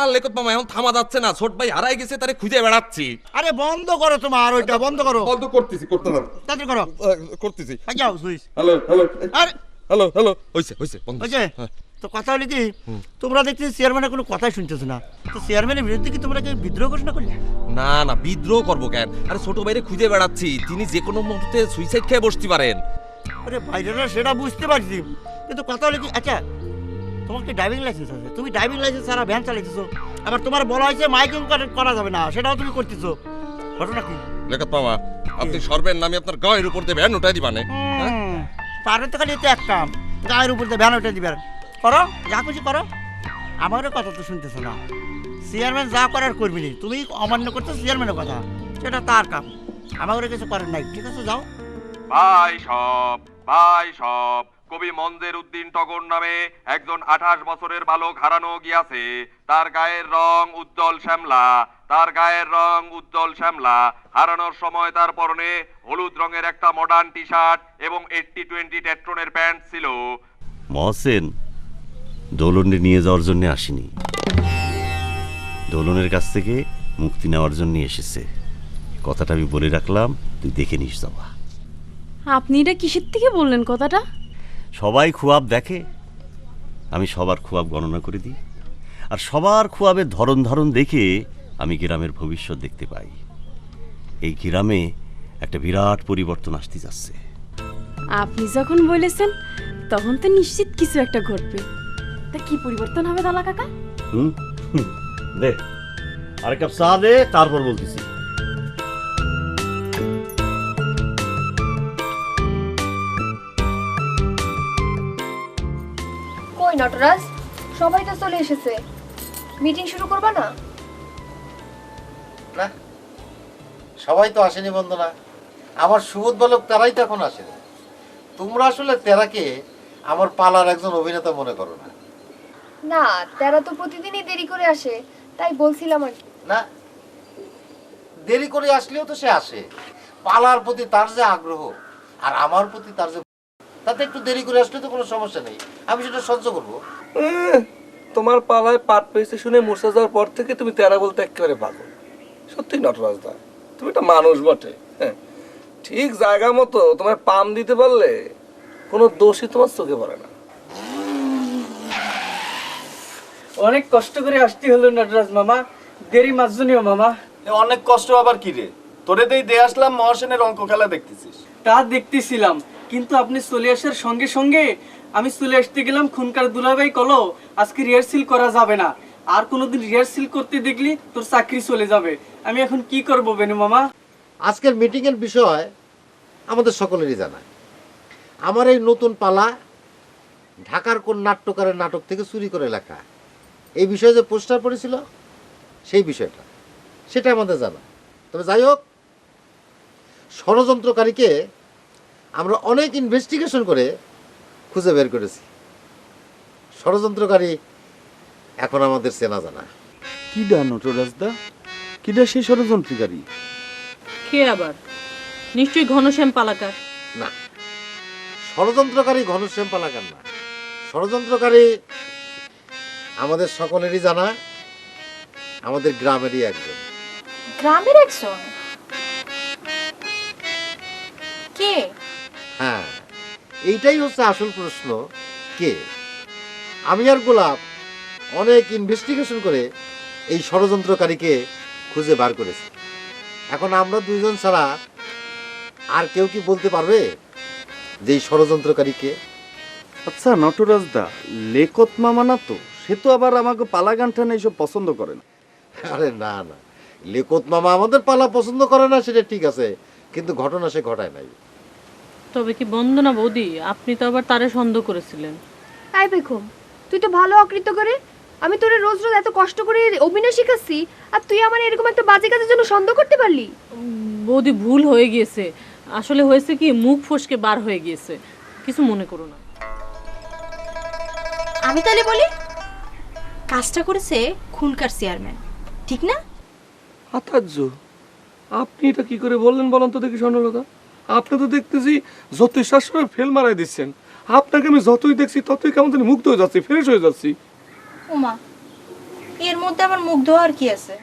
আর লেখত মামা এখন থামা যাচ্ছে না। ছোট ভাই হারাই গেছে তারে খুঁজে বেড়াচ্ছি। আরে বন্ধ করো তোমার ওইটা বন্ধ করো। বন্ধ করতেছি করতে পারো তাড়াতাড়ি করো। করতেছি। যাও সুইচ। হ্যালো হ্যালো আরে হ্যালো হ্যালো হইছে হইছে বন্ধ। ওই হ্যাঁ। তো কথা হলো কি তোমরা দেখছি চেয়ারম্যানের কোনো কথাই শুনতেছো না। তো চেয়ারম্যানের বিরুদ্ধে কি তোমরা কি বিদ্রোহ ঘোষণা করলে? না না বিদ্রোহ করব কেন? আরে ছোট ভাইরে খুঁজে বেড়াচ্ছি তিনি যে কোনো মুহূর্তে সুইসাইড খেয়ে বসতে পারেন। আরে বাইরেরা সেটা বুঝতে পারছি। কিন্তু কথা হলো কি আচ্ছা তোমার কি ড্রাইভিং লাইসেন্স আছে? তুমি ড্রাইভিং লাইসেন্স ছাড়া ভ্যান চালাইতেছো। আবার তোমার বলা হয়েছে মাইকিং করা যাবে না সেটাও তুমি করতেছো। ঘটনা কি? লেখত মামা আপনি সর্বের নামে আপনার গায়ের উপর দিয়ে ভ্যান উঠাই দিবানে পারে তো খালি এতে একটা গায়ের উপর দিয়ে ভ্যান উঠে দিবেন। করো যা খুশি করো। আমারও কথা তো শুনতেছো না। চেয়ারম্যান যা করার করবি নি তুমি অমান্য করছ চেয়ারম্যানের কথা। সেটা তার কাম। আমাকে কিছু করার নাই ঠিক আছে যাও। ভাই সব ভাই সব। কবি মঞ্জের উদ্দিন টগর নামে একজন আঠাশ বছরের বালক হারানো গিয়াছে। তার গায়ের রং উজ্জ্বল শ্যামলা তার গায়ের রং উজ্জ্বল শ্যামলা। হারানোর সময় তার পরনে হলুদ রঙের একটা মডার্ন টি শার্ট এবং এইটটি টোয়েন্টি টেট্রনের প্যান্ট ছিল। মহসেন দোলনে নিয়ে যাওয়ার জন্য আসেনি। দোলনের কাছ থেকে মুক্তি নেওয়ার জন্য এসেছে। কথাটা আমি বলে রাখলাম তুই দেখে নিস যাওয়া আপনি এটা কিসের থেকে বললেন কথাটা? সবাই খুয়াব দেখে আমি সবার খুয়াব গণনা করে দিই। আর সবার খুয়াবের ধরন ধরন দেখে আমি গ্রামের ভবিষ্যৎ দেখতে পাই। এই গ্রামে একটা বিরাট পরিবর্তন আসতে যাচ্ছে। আপনি যখন বলেছেন তখন তো নিশ্চিত কিছু একটা ঘটবে। তা কি পরিবর্তন হবে দালা কাকা? হুম? দে আর কাপ চা দে তারপর বলতেছি। নটরাজ সবাই তো চলে এসেছে। মিটিং শুরু করবা না? না সবাই তো আসেনি বন্ধনা আমার সুবোধ বালক তারাই তো এখন আসেনি তোমরা আসলে তেরাকে আমার পালার একজন অভিনেতা মনে করো না। না তারা তো প্রতিদিনই দেরি করে আসে তাই বলছিলাম আর না দেরি করে আসলেও তো সে আসে। পালার প্রতি তার যে আগ্রহ আর আমার প্রতি তার যে তাতে একটু দেরি করে আসলে তো কোনো সমস্যা নেই। আমি সেটা সহ্য করব। তোমার পালায় পাট পেয়েছে শুনে মূর্ছা যাওয়ার পর থেকে তুমি তেরা বলতে একেবারে পাগল। সত্যি নটরাজদা তুমি একটা মানুষ বটে হ্যাঁ? ঠিক জায়গা মতো তোমার পাম দিতে পারলে কোনো দোষই তোমার চোখে পড়ে না। অনেক কষ্ট করে আসতে হলো নটরাজ মামা দেরি মাজনীয় মামা। অনেক কষ্ট আবার কি রে? তোরে দেই দিয়ে আসলাম মহাসেনের অঙ্ক খেলা দেখতেছিস। তা দেখতেছিলাম কিন্তু আপনি চলে আসার সঙ্গে সঙ্গে আমি চলে আসতে গেলাম খুনকার দুলাভাই কলো আজকে রিহার্সেল করা যাবে না। আর কোনোদিন রিহার্সেল করতে দেখলি তোর চাকরি চলে যাবে। আমি এখন কি করব বেনু মামা? আজকের মিটিংয়ের বিষয় আমাদের সকলেরই জানা। আমার এই নতুন পালা ঢাকার কোন নাট্যকারের নাটক থেকে চুরি করে লেখা। এই বিষয়ে যে পোস্টার পড়েছিল, সেই বিষয়টা, সেটা আমাদের জানা। তবে যাই হোক, ষড়যন্ত্রকারীকে আমরা অনেক ইনভেস্টিগেশন করে খুঁজে বের করেছি। ষড়যন্ত্রকারী এখন আমাদের চেনা জানা। কিডা নটরাজদা কিডা সেই ষড়যন্ত্রকারী? কে আবার? নিশ্চয়ই ঘনশ্যাম পালাকার। না ষড়যন্ত্রকারী ঘনশ্যাম পালাকার না। ষড়যন্ত্রকারী আমাদের সকলেরই জানা আমাদের গ্রামেরই একজন। গ্রামের একজন? কে? হ্যাঁ। এইটাই হচ্ছে আসল প্রশ্ন। কে? আমি আর গোলাপ অনেক ইনভেস্টিগেশন করে এই ষড়যন্ত্রকারীকে খুঁজে বার করেছি। এখন আমরা দুইজন ছাড়া আর কেউ কি বলতে পারবে যে এই ষড়যন্ত্রকারীকে আচ্ছা নটরাজদা লেকত মামা না তো সে তো আবার আমাকে পালা গান টান এইসব পছন্দ করে না। আরে না না। লেকত মামা আমাদের পালা পছন্দ করে না সেটা ঠিক আছে কিন্তু ঘটনা সে ঘটায় নাই। তবে কি বন্দনা বৌদি আপনি তো আবার তারে সন্দেহ করেছিলেন। তাই বেগম তুই তো ভালো অকৃত করে আমি তোরে রোজ রোজ এত কষ্ট করে অভিনয় শিখাচ্ছি আর তুই আমার এরকম একটা বাজে কাজের জন্য সন্দেহ করতে পারলি? বৌদি ভুল হয়ে গিয়েছে। আসলে হয়েছে কি মুখ ফসকে বার হয়ে গিয়েছে। কিছু মনে করো না। আমি তাহলে বলি কাজটা করেছে খুনকার চেয়ারম্যান ঠিক না? আতার্য আপনি এটা কি করে বললেন বলেন তো দেখি স্বর্ণলতা। আপনি তো দেখতেছি যতই শাসনে ফেল মারাই দিচ্ছেন। আপনাকে আমি যতই দেখছি ততই কেমন জানি মুগ্ধ হয়ে যাচ্ছি ফ্রেশ হয়ে যাচ্ছি। ওমা এর মধ্যে আবার মুগ্ধ ধোয়ার কি আছে?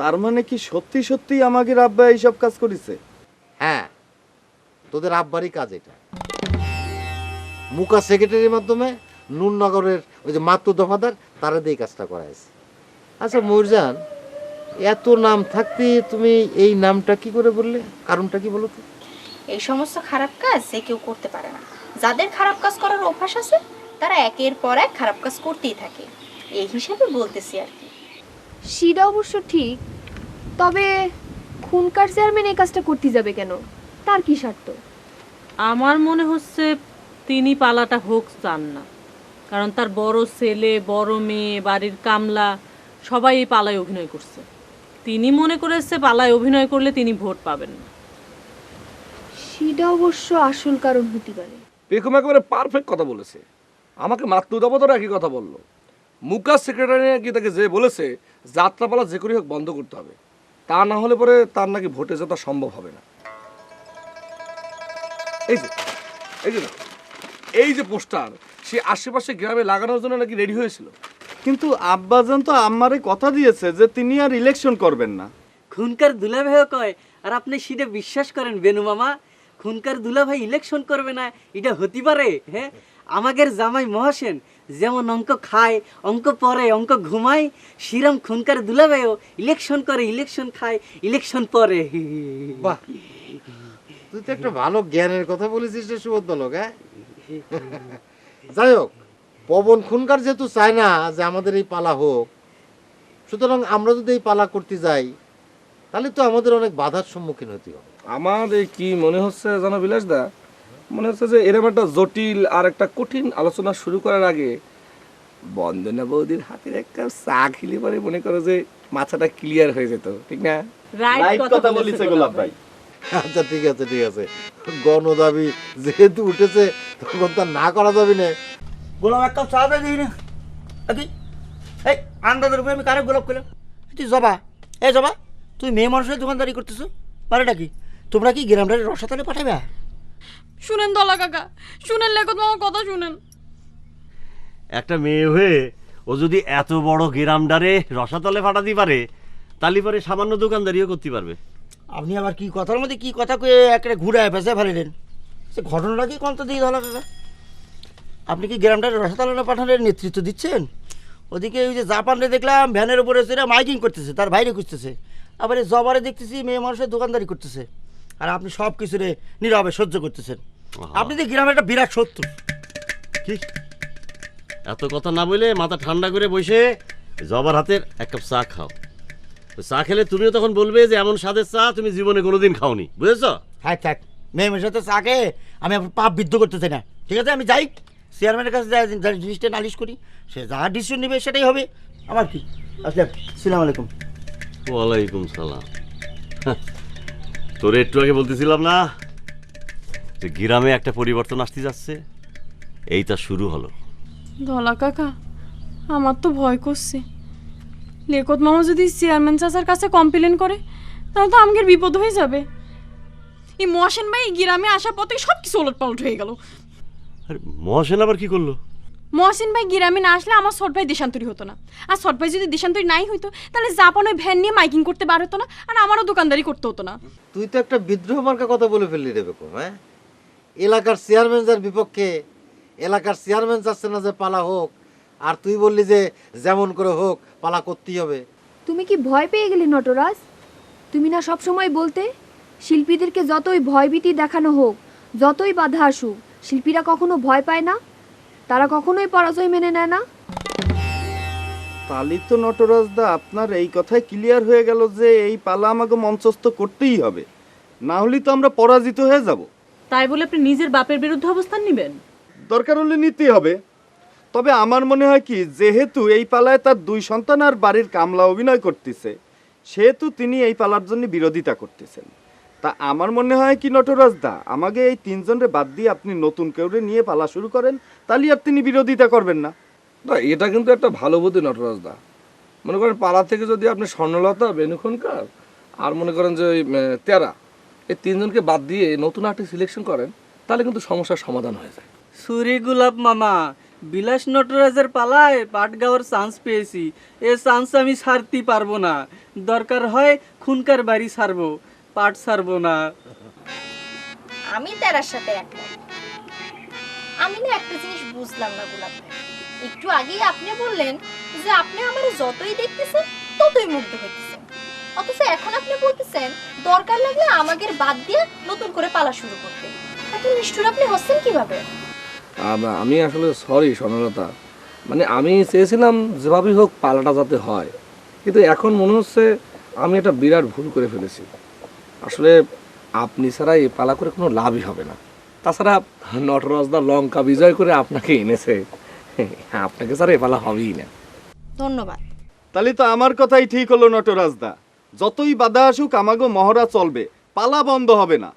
তার মানে কি সত্যি সত্যি আমাকে আব্বা এইসব কাজ করেছে? হ্যাঁ তোদের আব্বারই কাজ এটা। মুকা সেক্রেটারির মাধ্যমে নুননগরের ওই যে মাত্র দফাদার তারা দিয়ে কাজটা করাইছে। আচ্ছা ময়ূরজান এত নাম থাকতে তুমি এই নামটা কি করে বললে? কারণটা কি বলো তো? এই সমস্ত খারাপ কাজ যে কেউ করতে পারে না। যাদের খারাপ কাজ করার অভ্যাস আছে তারা একের পর এক খারাপ কাজ করতেই থাকে। এই হিসাবে বলতেছি আর কি। সেটা অবশ্য ঠিক তবে খুনকার চেয়ারম্যান এই কাজটা করতে যাবে কেন? তার কি স্বার্থ? আমার মনে হচ্ছে তিনি পালাটা হোক চান না। কারণ তার বড় ছেলে বড় মেয়ে বাড়ির কামলা সবাই এই পালায় অভিনয় করছে। তিনি মনে করেছে পালায় অভিনয় করলে তিনি ভোট পাবেন না। সেটা অবশ্য আসল কারণ হতে পারে। পেখম একেবারে পারফেক্ট কথা বলেছে। আমাকে মাতলু দাবতর একই কথা বলল। মুকাস সেক্রেটারি নাকি তাকে যে বলেছে যাত্রাপালা যে করে হোক বন্ধ করতে হবে। তা না হলে পরে তার নাকি ভোটে যেতে সম্ভব হবে না। এই যে এই যে দেখো, এই যে পোস্টার সে আশেপাশে গ্রামে লাগানোর জন্য নাকি রেডি হয়েছিল? কিন্তু আব্বাজান তো আমারে কথা দিয়েছে যে তিনি আর ইলেকশন করবেন না। খুনকার দুলাভাইও কয় আর আপনি সেটা বিশ্বাস করেন বেনু মামা? খুনকার দুলাভাই ইলেকশন করবে না, এটা হতে পারে হ্যাঁ? আমাদের জামাই মহাসেন যেমন অঙ্ক খায়, অঙ্ক পরে অঙ্ক ঘুমায় শ্রীরাম খুনকার দুলাভাইও ইলেকশন করে ইলেকশন খায় ইলেকশন পরে বাহ। তুই তো একটা ভালো জ্ঞানের কথা বলেছিস রে সুবোধ হ্যাঁ? যাই হোক, পবন খুনকার যেহেতু চায় না যে আমাদের এই পালা হোক, সুতরাং আমরা যদি এই পালা করতে যাই তাহলে তো আমাদের অনেক বাধার সম্মুখীন হতে হবে। আমার এই কি মনে হচ্ছে জানো বিলাস দা? মনে হচ্ছে যে এরকম একটা জটিল আর একটা কঠিন আলোচনা শুরু করার আগে বন্দনা বৌদির হাতের এক কাপ চা খেলে পরে মনে করো যে মাথাটা ক্লিয়ার হয়ে যেত ঠিক না? রাইট কথা বলেছে গোলাপ ভাই। আচ্ছা ঠিক আছে ঠিক আছে। গণদাবি যেহেতু উঠেছে তখন তার না করা যাবে না। গোলাপ এক কাপ চা দে দিই না। এই আন্দাজের উপরে আমি কারে গোলাপ করলাম তুই জবা। এ জবা? তুই মেয়ে মানুষের দোকানদারি করতেছো? মানেটা কি? তোমরা কি গ্রামটারে রসাতলে পাঠাবে শুনেন দলা কাকা শুনেন লেখত মামা কথা শুনেন। একটা মেয়ে হয়ে ও যদি এত বড় গেরামডারে রসাতলে ফাটাতে পারে তালি পরে সামান্য দোকানদারিও করতে পারবে। আপনি আবার কি কথার মধ্যে কি কথা কয়ে একটা ঘুরায় পেঁচে ফেলেন সে ঘটনাটা কি কন্ত দিয়ে ধলা কাকা? আপনি কি গ্রামটারে রসাতলে পাঠানোর নেতৃত্ব দিচ্ছেন? ওদিকে ওই যে জাপানে দেখলাম ভ্যানের উপরে সেটা মাইকিং করতেছে তার বাইরে খুঁজতেছে। আবার এই জবারে দেখতেছি মেয়ে মানুষের দোকানদারি করতেছে। আর আপনি সব কিছুরে নীরবে সহ্য করতেছেন। আপনি তো গ্রামের একটা বিরাট শত্রু। কি? এত কথা না বলে মাথা ঠান্ডা করে বসে জবার হাতের এক কাপ চা খাও। চা খেলে তুমিও তখন বলবে যে এমন স্বাদের চা তুমি জীবনে কোনোদিন খাওনি। বুঝেছ? হ্যাঁ থাক। মেয়ে মেয়ের সাথে খেয়ে আমি পাপ বিদ্ধ করতে চাই না। ঠিক আছে? আমি যাই। চেয়ারম্যানের কাছে যাই জিনিসটা নালিশ করি। সে যা ডিসিশন নেবে সেটাই হবে। আমার কি? আসলাম সালাম আলাইকুম। ওয়ালাইকুম সালাম। তোরে একটু আগে বলতেছিলাম না যে গ্রামে একটা পরিবর্তন আসতে যাচ্ছে এই এইটা শুরু হলো। দলা কাকা আমার তো ভয় করছে। লেখত মামা যদি চেয়ারম্যান চাচার কাছে কমপ্লেন করে তাহলে তো আমাদের বিপদ হয়ে যাবে। এই মহাসেন ভাই গ্রামে আসার পথে সব কিছু ওলট পালট হয়ে গেল। আর মহাসেন আবার কি করল? মহসিন ভাই গ্রামে না আসলে আমার সট ভাই দেশান্তরী হতো না। আর সট ভাই যদি দেশান্তরি নাই হইতো তাহলে জাপান ওই ভ্যান নিয়ে মাইকিং করতে বার হতো না আর আমারও দোকানদারি করতে হতো না। তুই তো একটা বিদ্রোহ মার্কা কথা বলে ফেললি রে বেকম হ্যাঁ? এলাকার চেয়ারম্যান যার বিপক্ষে এলাকার চেয়ারম্যান চাচ্ছে না যে পালা হোক আর তুই বললি যে যেমন করে হোক পালা করতেই হবে। তুমি কি ভয় পেয়ে গেলে নটরাজ? তুমি না সব সময় বলতে শিল্পীদেরকে যতই ভয়ভীতি দেখানো হোক যতই বাধা আসুক শিল্পীরা কখনো ভয় পায় না? তারা কখনোই পরাজয় মেনে নেয় না। তালি তো নটরাজ দা আপনার এই কথায় ক্লিয়ার হয়ে গেল যে এই পালা আমাকে মঞ্চস্থ করতেই হবে। না হলে তো আমরা পরাজিত হয়ে যাব। তাই বলে আপনি নিজের বাপের বিরুদ্ধে অবস্থান নেবেন? দরকার হলে নিতেই হবে। তবে আমার মনে হয় কি যেহেতু এই পালায় তার দুই সন্তান আর বাড়ির কামলা অভিনয় করতেছে সেহেতু তিনি এই পালার জন্য বিরোধিতা করতেছেন। তা আমার মনে হয় কি নটরাজ দা আমাকে এই তিনজনরে বাদ দিয়ে আপনি নতুন কেউরে নিয়ে পালা শুরু করেন তাহলে আর তিনি বিরোধিতা করবেন না। না এটা কিন্তু একটা ভালো বুদ্ধি নটরাজ দা মনে করেন পাড়া থেকে যদি আপনি স্বর্ণলতা বেনুক্ষণকার আর মনে করেন যে ওই তেরা এই তিনজনকে বাদ দিয়ে নতুন আর্টিস্ট সিলেকশন করেন তাহলে কিন্তু সমস্যার সমাধান হয়ে যায়। সুরি গোলাপ মামা বিলাস নটরাজের পালায় পাট গাওয়ার চান্স পেয়েছি। এ চান্স আমি ছাড়তেই পারব না। দরকার হয় খুনকার বাড়ি ছাড়বো। পাট ছাড়বো না। আমি তেরার সাথে একমত। আমি না একটা জিনিস বুঝলাম না গোলাপ। ভাই একটু আগেই আপনি বললেন যে আপনি আমার যতই দেখতেছেন ততই মুগ্ধ হইতেছেন। অথচ এখন আপনি বলতেছেন দরকার লাগলে আমাদের বাদ দিয়ে নতুন করে পালা শুরু করতে। এত নিষ্ঠুর আপনি হচ্ছেন কীভাবে? আমি আসলে সরি স্বর্ণলতা। মানে আমি চেয়েছিলাম যেভাবেই হোক পালাটা যাতে হয়। কিন্তু এখন মনে হচ্ছে আমি একটা বিরাট ভুল করে ফেলেছি। আসলে আপনি ছাড়া এই পালা করে কোনো লাভই হবে না। তাছাড়া নটরাজদা লঙ্কা বিজয় করে আপনাকে এনেছে। আপনাকে ছাড়া এ পালা হবেই না। ধন্যবাদ। তাহলে তো আমার কথাই ঠিক হলো নটরাজদা যতই বাধা আসুক আমাগো মহড়া চলবে। পালা বন্ধ হবে না।